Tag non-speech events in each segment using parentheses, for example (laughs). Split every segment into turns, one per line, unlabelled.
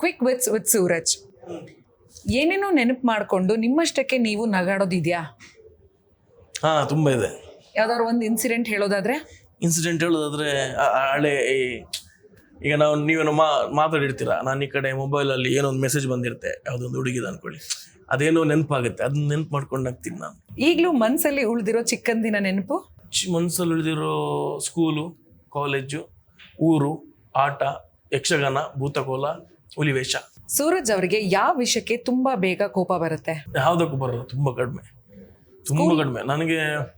Quick ವಿತ್ಸ್ with Suraj ಏನೇನೋ ನೆನಪು ಮಾಡಿಕೊಂಡು ನಿಮ್ಮಷ್ಟಕ್ಕೆ ನೀವು ನಗಾಡೋದಿದ್ಯಾ?
ಹಾ ತುಂಬಾ ಇದೆ.
ಯಾವ್ದಾದ್ರು ಒಂದು ಇನ್ಸಿಡೆಂಟ್ ಹೇಳೋದಾದ್ರೆ?
ಇನ್ಸಿಡೆಂಟ್ ಹೇಳೋದಾದ್ರೆ ಆ- ಆ ಹಳೆ ಈ- ಈಗ ನಾವು ನೀವೇನೋ ಮಾ ಮಾತಾಡಿರ್ತೀರ? ನಾನು ಈ ಕಡೆ ಮೊಬೈಲಲ್ಲಿ ಏನೋ ಒಂದು ಮೆಸೇಜ್ ಬಂದಿರುತ್ತೆ. ಯಾವುದೊಂದು ಹುಡುಗಿದ ಅನ್ಕೊಳ್ಳಿ. ಅದೇನೋ ನೆನಪಾಗುತ್ತೆ. ಅದನ್ನ ನೆನ್ಪು ಮಾಡ್ಕೊಂಡು ಹಾಕ್ತೀನಿ ನಾನು.
ಈಗಲೂ ಮನ್ಸಲ್ಲಿ ಉಳಿದಿರೋ ಚಿಕ್ಕಂದಿನ ನೆನಪು?
ಚಿ- ಮನ್ಸಲ್ಲಿ ಉಳಿದಿರೋ ಸ್ಕೂಲು ಕಾಲೇಜು ಊರು ಆಟ ಯಕ್ಷಗಾನ ಭೂತಕೋಲ ಹುಲಿವೇಷ
ಸೂರಜ್ ಅವರಿಗೆ ಯಾವ ವಿಷಯಕ್ಕೆ ತುಂಬಾ ಬೇಗ ಕೋಪ ಬರುತ್ತೆ?
ಯಾವುದಕ್ಕೂ ಬರಲ್ಲ ತುಂಬ ಕಡಿಮೆ. ತುಂಬ ಕಡಿಮೆ. ನನಗೆ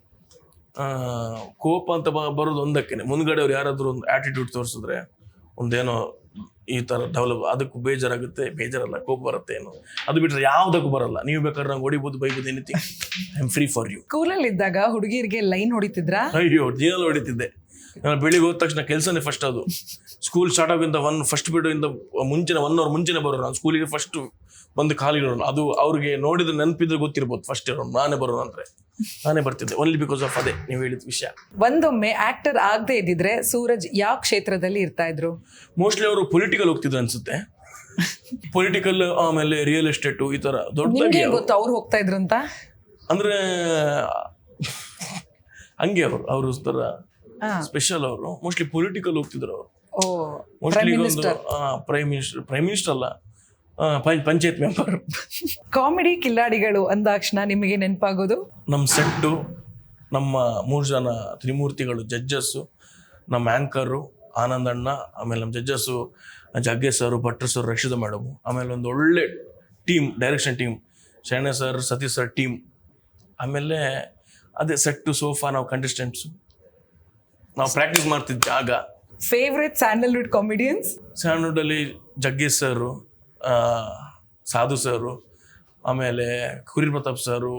ಕೋಪ ಅಂತ ಬ- ಬರೋದು ಒಂದಕ್ಕೇನೆ. ಮುಂದ್ಗಡೆ ಅವ್ರು ಯಾರಾದರೂ ಒಂದು ಆಟಿಟ್ಯೂಡ್ ತೋರಿಸಿದ್ರೆ ಒಂದೇನೋ ಈ ಥರ ಡೆವಲಪ್ ಅದಕ್ಕೂ ಬೇಜಾರಾಗುತ್ತೆ ಬೇಜಾರಲ್ಲ ಕೋಪ ಬರುತ್ತೆ ಏನು. ಅದು ಬಿಟ್ಟರೆ ಯಾವುದಕ್ಕೂ ಬರಲ್ಲ. ನೀವು ಬೇಕಾದ್ರೆ ನಂಗೆ ಹೊಡಿಬೋದು ಬೈಬೋದು anything I am free for you
ಸ್ಕೂಲಲ್ಲಿ ಇದ್ದಾಗ ಹುಡುಗಿಯರಿಗೆ ಲೈನ್ ಹೊಡಿತಿದ್ರಾ?
ಅಯ್ಯೋ ಜೀವನ ಹೊಡಿತಿದ್ದೆ. ನಾನು ಬೆಳಿಗ್ಗೆ ಹೋದ ತಕ್ಷಣ ಕೆಲಸನೇ ಫಸ್ಟ್ ಅದು. ಸ್ಕೂಲ್ ಸ್ಟಾರ್ಟ್ ಆಗಿಂದ ಒನ್ ಫಸ್ಟ್ ಇಂದ ಮುಂಚೆನೆ ಒನ್ ಅವರ್ ಮುಂಚೆನೆ ಬರೋರು ನಾನು. ಸ್ಕೂಲಿಗೆ ಫಸ್ಟ್ ಬಂದು ಕಾಲಿರೋನು ಅದು ಅವ್ರಿಗೆ ನೋಡಿದ ನೆನಪಿದ್ರೆ ಗೊತ್ತಿರ್ಬೋದು ಫಸ್ಟ್ ಇರೋನು ನಾನೇ ಬರೋಣ ಅಂದ್ರೆ. ನಾನೇ ಬರ್ತಿದ್ದೆ. ಓನ್ಲಿ ಬಿಕಾಸ್ ಆಫ್ ಅದೇ ನೀವು ಹೇಳಿದ ವಿಷಯ.
ಒಂದೊಮ್ಮೆ ಆಕ್ಟರ್ ಆಗದೆ ಇದ್ದಿದ್ರೆ ಸೂರಜ್ ಯಾವ ಕ್ಷೇತ್ರದಲ್ಲಿ ಇರ್ತಾ ಇದ್ರು?
ಮೋಸ್ಟ್ಲಿ ಅವರು ಪೊಲಿಟಿಕಲ್ ಹೋಗ್ತಿದ್ರು ಅನ್ಸುತ್ತೆ. ಪೊಲಿಟಿಕಲ್ ಆಮೇಲೆ ರಿಯಲ್ ಎಸ್ಟೇಟು ಈ ತರ ದೊಡ್ಡದಾಗಿ
ಗೊತ್ತು ಅವ್ರು ಹೋಗ್ತಾ ಇದ್ರು ಅಂತ?
ಅಂದ್ರೆ ಹಂಗೆ ಅವರು. ಅವರು ತರ. ಸ್ಪೆಷಲ್ ಅವರು. ಮೋಸ್ಟ್ಲಿ ಪೊಲಿಟಿಕಲ್ ಹೋಗ್ತಿದ್ರು ಅವರು. ಮೋಸ್ಟ್ಲಿ ಒಂದು ಪ್ರೈಮ್ ಮಿನಿಸ್ಟರ್ ಪ್ರೈಮ್ ಮಿನಿಸ್ಟರ್ ಅಲ್ಲ. ಪಂಚಾಯತ್ ಮೆಂಬರ್
ಕಾಮಿಡಿ ಕಿಲ್ಲಾಡಿಗಳು ಅಂದಾಕ್ಷಣ ನಿಮಗೆ ನೆನಪಾಗೋದು?
ನಮ್ಮ ಸೆಟ್ಟು ನಮ್ಮ ಮೂರು ಜನ ತ್ರಿಮೂರ್ತಿಗಳು ಜಡ್ಜಸ್ಸು ನಮ್ಮ ಆ್ಯಂಕರು ಆನಂದಣ್ಣ ಆಮೇಲೆ ನಮ್ಮ ಜಡ್ಜಸ್ಸು ಜಗ್ಗೇಶ್ ಸರ್ ಭಟ್ರ ಸರ್ ರಕ್ಷಿತ ಮೇಡಮ್ ಆಮೇಲೆ ಒಂದು ಒಳ್ಳೆ team direction team Sharanya sir Satish sir team ಆಮೇಲೆ ಅದೇ ಸೆಟ್ಟು ಸೋಫಾ ನಾವು ಕಂಟೆಸ್ಟೆಂಟ್ಸು ನಾವು ಪ್ರಾಕ್ಟೀಸ್ ಮಾಡ್ತಿದ್ವಿ ಜಾಗ.
ಫೇವ್ರೆಟ್ ಸ್ಯಾಂಡಲ್ವುಡ್ ಕಾಮಿಡಿಯನ್ಸ್
ಸ್ಯಾಂಡ್ವುಡಲ್ಲಿ ಜಗ್ಗೇಶ್ ಸರ್ ಆ, ಸಾಧು ಸರ್ ಆಮೇಲೆ ಕುರಿ ಪ್ರತಾಪ್ ಸರು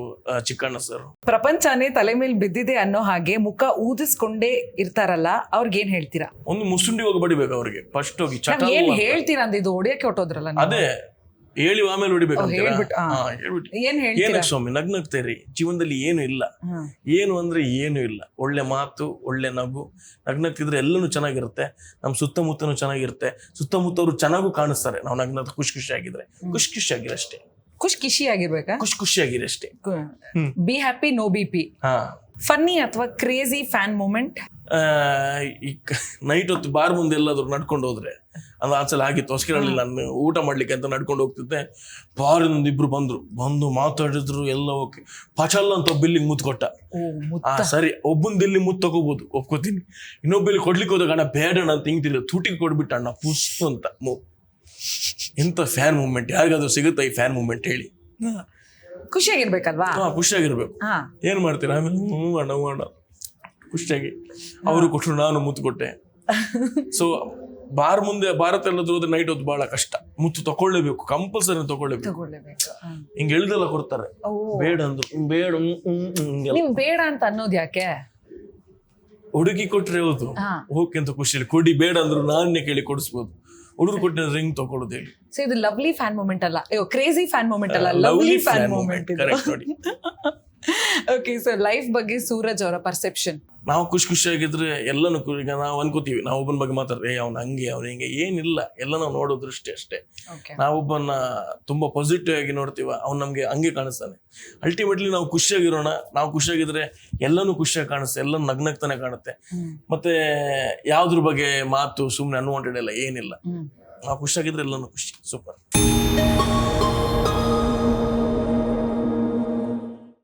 ಚಿಕ್ಕಣ್ಣ ಸರ್
ಪ್ರಪಂಚನೇ ತಲೆ ಮೇಲೆ ಬಿದ್ದಿದೆ ಅನ್ನೋ ಹಾಗೆ ಮುಖ ಊದಿಸ್ಕೊಂಡೇ ಇರ್ತಾರಲ್ಲ ಅವ್ರಿಗೆ ಏನ್ ಹೇಳ್ತೀರಾ?
ಒಂದು ಮುಸುಂಡಿ ಹೋಗಿ ಬಡಿಬೇಕು ಅವ್ರಿಗೆ. ಫಸ್ಟ್ ಹೋಗಿ ಚಟ
ನಾವ್ ಏನ್ ಹೇಳ್ತೀರಾ ಅಂದ್ರೆ ಇದು ಹೊಡಿಯಕ್ಕೆ ಹೊಟ್ಟೋದ್ರಲ್ಲ ನೀವು.
ಅದೇ ಹೇಳಿ ಆಮೇಲೆ ಹೊಡಿಬೇಕು
ಹೇಳ್ಬಿಟ್ಟು.
ಹಾ,
ಏನ್ ಹೇಳ್ತೀರಾ?
ಏನಕ್ಕೆ ಸ್ವಾಮಿ ನಗ್ನಗ್ತೀರಿ. ಜೀವನದಲ್ಲಿ ಏನು ಇಲ್ಲ.
ಹ್ಮ್.
ಏನು ಅಂದ್ರೆ ಏನು ಇಲ್ಲ. ಒಳ್ಳೆ ಮಾತು ಒಳ್ಳೆ ನಗು. ನಗ್ನಗ್ತಿದ್ರೆ ಎಲ್ಲನೂ ಚೆನ್ನಾಗಿರುತ್ತೆ. ನಮ್ಮ ಸುತ್ತಮುತ್ತನೂ ಚೆನ್ನಾಗಿರುತ್ತೆ. ಸುತ್ತಮುತ್ತವರು ಚೆನ್ನಾಗೂ ಕಾಣಿಸ್ತಾರೆ. ನಾವು ನಗ್ನದ ಖುಷಿ ಖುಷಿಯಾಗಿದ್ರೆ. ಖುಷಿ ಖುಷಿಯಾಗಿರಿ ಅಷ್ಟೇ.
ಖುಷ್ ಖುಷಿ ಆಗಿರ್ಬೇಕಾ
ಖುಷಿ ಖುಷಿಯಾಗಿರಿ ಅಷ್ಟೇ.
Be happy no B P
ಹಾ.
ಫನ್ನಿ ಅಥವಾ ಕ್ರೇಜಿ ಫ್ಯಾನ್ ಮೂಮೆಂಟ್
ಈ ನೈಟ್ ಹೊತ್ತು ಬಾರ್ ಮುಂದೆ ಎಲ್ಲಾದರೂ ನಡ್ಕೊಂಡು ಹೋದ್ರೆ ಅದು ಆಚೆ ಆಗಿತ್ತು ಹೊಸಕಿರಲ್ಲಿ ನಾನು ಊಟ ಮಾಡ್ಲಿಕ್ಕೆ ಅಂತ ನಡ್ಕೊಂಡು ಹೋಗ್ತಿದ್ದೆ. ಬಾರಿಂದ ಇಬ್ರು ಬಂದ್ರು. ಬಂದು ಮಾತಾಡಿದ್ರು ಎಲ್ಲ ಓಕೆ. ಪಚಲ್ ಅಂತ ಒಬ್ಬ ಇಲ್ಲಿ ಮುತ್ತು ಕೊಟ್ಟ. ಆ ಸರಿ ಒಬ್ಬಂದು ಇಲ್ಲಿ ಮುತ್ತು ತಗೋಬಹುದು ಒಪ್ಕೋತೀನಿ. ಇನ್ನೊಬ್ಬ ಇಲ್ಲಿ ಕೊಡ್ಲಿಕ್ಕೆ ಹೋದಾಗ ಅಣ್ಣ ಬೇಡ ಅಣ್ಣ ಅಂತ ಹಿಂಗ್ತಿಲ್ಲ ತುಟಿಗೆ ಕೊಡ್ಬಿಟ್ಟ ಅಣ್ಣ ಪುಸ್ ಅಂತ. ಮೂ ಎಂತ ಫ್ಯಾನ್ ಮೂಮೆಂಟ್ ಯಾರಿಗಾದ್ರೂ ಸಿಗುತ್ತೆ ಈ ಫ್ಯಾನ್ ಮೂಮೆಂಟ್ ಹೇಳಿ.
ಖುಷಿಯಾಗಿರ್ಬೇಕಲ್ವಾ?
ಹಾ ಖುಷಿಯಾಗಿರ್ಬೇಕು. ಏನ್ ಮಾಡ್ತೀರಾ? ಆಮೇಲೆ ಹ್ಞೂ ಅಣ್ಣ ಹ್ಞೂ ಅಣ್ಣ. ಖುಷಿಯಾಗಿ. ಅವರು ಕೊಟ್ಟರು ನಾನು ಮುತ್ತು ಕೊಟ್ಟೆ. (laughs) ಸೊ ಬಾರ್ ಮುಂದೆ ಭಾರತ ಎಲ್ಲ ಹೋದ್ರೆ ನೈಟ್ ಹೊತ್ತು ಬಹಳ ಕಷ್ಟ. ಮುತ್ತು ತಕೊಳ್ಳೇಬೇಕು ಕಂಪಲ್ಸರಿ ತಗೊಳ್ಳೇಬೇಕು. ಹಿಂಗೆ ಎಳ್ದೆಲ್ಲ ಕೊಡ್ತಾರೆ. ಬೇಡ ಅಂದ್ರು. ಬೇಡ
ಬೇಡ ಅಂತ ಅನ್ನೋದು ಯಾಕೆ?
ಹುಡುಗಿ ಕೊಟ್ರೆ ಹೌದು. ಓಕೆ ಅಂತ ಖುಷಿಯಲ್ಲಿ ಕೊಡಿ ಬೇಡ ಅಂದ್ರು ನಾನೇ ಕೇಳಿ ಕೊಡಿಸ್ಬೋದು. ಹುಡುಗರು ಕೊಟ್ಟಿನ ರಿಂಗ್ ತಗೊಳ್ಳೋದು ಹೇಳಿ
ಸೊ ಇದು ಲವ್ಲಿ ಫ್ಯಾನ್ ಮೂಮೆಂಟ್ ಅಲ್ಲ. ಅಯ್ಯೋ ಕ್ರೇಜಿ ಫ್ಯಾನ್ ಮೂಮೆಂಟ್ ಅಲ್ಲ. ಲವ್ಲಿ ಫ್ಯಾನ್ ಮೂಮೆಂಟ್
ಕರೆಕ್ಟ್ ನೋಡಿ. (laughs)
ಓಕೆ ಸರ್ ಲೈಫ್ ಬಗ್ಗೆ ಸೂರಜ್ ಅವರ ಪರ್ಸೆಪ್ಷನ್
ನಾವು ಖುಷಿ ಖುಷಿಯಾಗಿದ್ರೆ ಎಲ್ಲನೂ ಈಗ ನಾವು ಅನ್ಕೋತೀವಿ ನಾವು ಒಬ್ಬನ ಬಗ್ಗೆ ಮಾತಾಡ್ರಿ ಅವ್ನು ಹಂಗೆ ಅವ್ನು ಹಿಂಗೆ. ಏನಿಲ್ಲ ಎಲ್ಲ ನಾವು ನೋಡೋ ದೃಷ್ಟಿ ಅಷ್ಟೇ. ನಾವೊಬ್ಬನ ತುಂಬಾ ಪಾಸಿಟಿವ್ ಆಗಿ ನೋಡ್ತೀವ ಅವ್ನು ನಮ್ಗೆ ಹಂಗೆ ಕಾಣಿಸ್ತಾನೆ. ಅಲ್ಟಿಮೇಟ್ಲಿ ನಾವು ಖುಷಿಯಾಗಿರೋಣ ನಾವು ಖುಷಿಯಾಗಿದ್ರೆ ಎಲ್ಲನೂ ಖುಷಿಯಾಗಿ ಕಾಣಿಸುತ್ತೆ ಎಲ್ಲ ನಗ್ನಗ್ತಾನೆ ಕಾಣುತ್ತೆ. ಮತ್ತೆ ಯಾವ್ದ್ರ ಬಗ್ಗೆ ಮಾತು ಸುಮ್ಮನೆ ಅನ್ವಾಂಟೆಡ್ ಇಲ್ಲ ಏನಿಲ್ಲ. ನಾವು ಖುಷಿಯಾಗಿದ್ರೆ ಎಲ್ಲನೂ ಖುಷಿ ಸೂಪರ್.